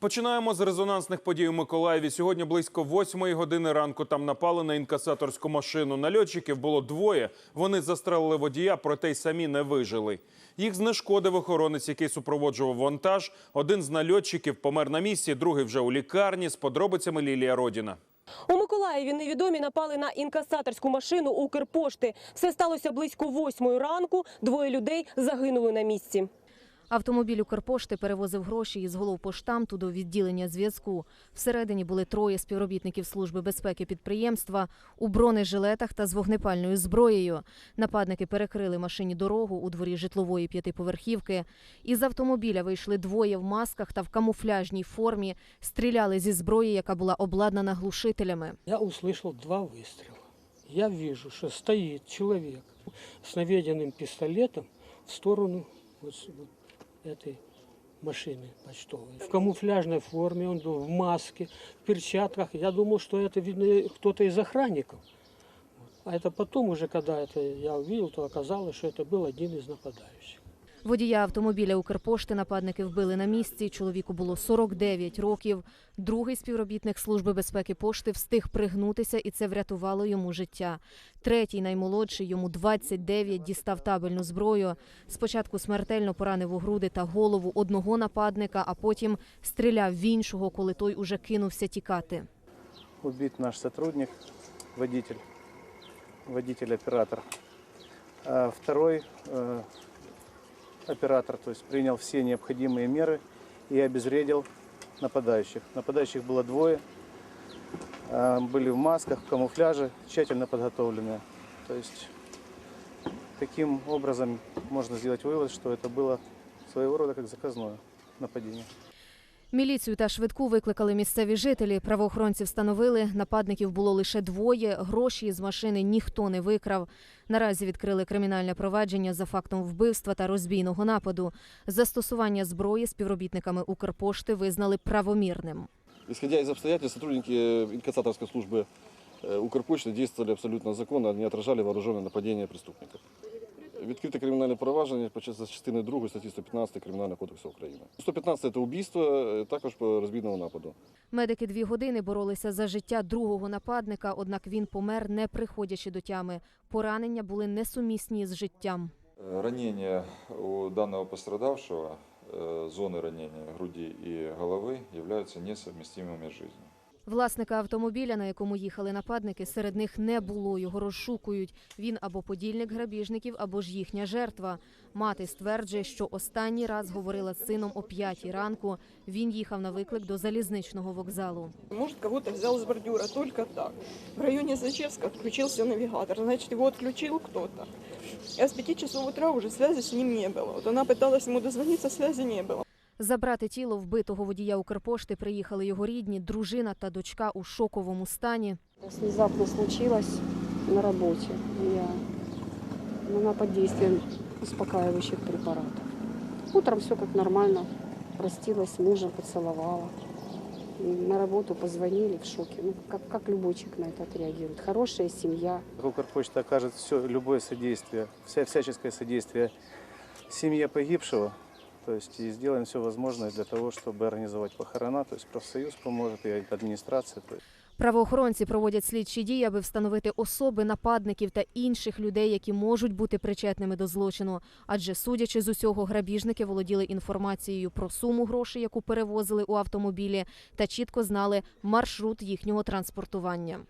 Починаємо з резонансних подій у Миколаєві. Сьогодні близько восьмої години ранку там напали на інкасаторську машину. Нальотчиків було двоє. Вони застрелили водія, проте й самі не вижили. Їх знешкодив охоронець, який супроводжував вантаж. Один з нальотчиків помер на місці, другий вже у лікарні. З подробицями Лілія Родіна. У Миколаєві невідомі напали на інкасаторську машину Укрпошти. Все сталося близько восьмої ранку. Двоє людей загинули на місці. Автомобіль Укрпошти перевозив гроші із головпоштамту до відділення зв'язку. Всередині були троє співробітників служби безпеки підприємства у бронежилетах та з вогнепальною зброєю. Нападники перекрили машині дорогу у дворі житлової п'ятиповерхівки. Із автомобіля вийшли двоє в масках та в камуфляжній формі. Стріляли зі зброї, яка була обладнана глушителями. Я услышал два выстрела. Я вижу, что стоит человек с наведенным пистолетом в сторону вот с- вот этой машины почтовой. В камуфляжной форме, он был в маске, в перчатках. Я думал, что это, видно, кто-то из охранников. Вот. А это потом уже, когда это я увидел, то оказалось, что это был один из нападающих. Водія автомобіля Укрпошти нападники вбили на місці. Чоловіку було 49 років. Другий співробітник служби безпеки пошти встиг пригнутися, і це врятувало йому життя. Третій, наймолодший, йому 29, дістав табельну зброю. Спочатку смертельно поранив у груди та голову одного нападника, а потім стріляв в іншого, коли той уже кинувся тікати. убит наш сотрудник, водитель, водитель-оператор. Второй э, оператор, то есть принял все необходимые меры и обезвредил нападающих. Нападающих было двое, а, были в масках, в камуфляже, тщательно подготовленные. То есть таким образом можно сделать вывод, что это было своего рода как заказное нападение. Міліцію та швидку викликали місцеві жителі. Правоохоронці встановили, нападників було лише двоє. Гроші із машини ніхто не викрав. Наразі відкрили кримінальне провадження за фактом вбивства та розбійного нападу. Застосування зброї співробітниками Укрпошти визнали правомірним. Исходя из обстоятельств, сотрудники инкассаторской службы э, Укрпочты действовали абсолютно законно, они отражали вооруженное нападение преступников. Відкрите кримінальне провадження почати з частини 2 статті 115 Кримінального кодексу України. 115 – це убійство, е, також по розбійного нападу. Медики дві години боролися за життя другого нападника, однак він помер, не приходячи до тями. Поранення були несумісні з життям. Э, Ранения у данного пострадавшего, э, зоны ранения груди и головы являются несовместимыми с жизнью. Власника автомобіля, на якому їхали нападники, серед них не було. Його розшукують. Він або подільник грабіжників, або ж їхня жертва. Мати стверджує, що останній раз говорила з сином о п'ятій ранку. Він їхав на виклик до залізничного вокзалу. Может, кого-то взял с бордюра только так. В районе Зачевска отключился навигатор. Значит, его отключил кто-то. А с 5 часов утра уже связи с ним не было. Вот она пыталась ему дозвониться, связи не было. Забрати тіло вбитого водія Укрпошти приїхали його рідні, дружина та дочка у шоковому стані. Внезапно случилось на работе. Я она под действием успокаивающих препаратов. Утром все как нормально. Простилась с мужем, поцеловала. На работу позвонили в шоке. Ну, как, как любой человек на это отреагирует. Хорошая семья. Укрпочта окажет все, любое содействие, вся, всяческое содействие семье погибшего. То есть и сделаем все возможное для того, чтобы организовать похорона. То есть профсоюз поможет и администрация. Правоохоронці проводять слідчі дії, аби встановити особи нападників та інших людей, які можуть бути причетними до злочину. Адже, судячи з усього, грабіжники володіли інформацією про суму грошей, яку перевозили у автомобілі, та чітко знали маршрут їхнього транспортування.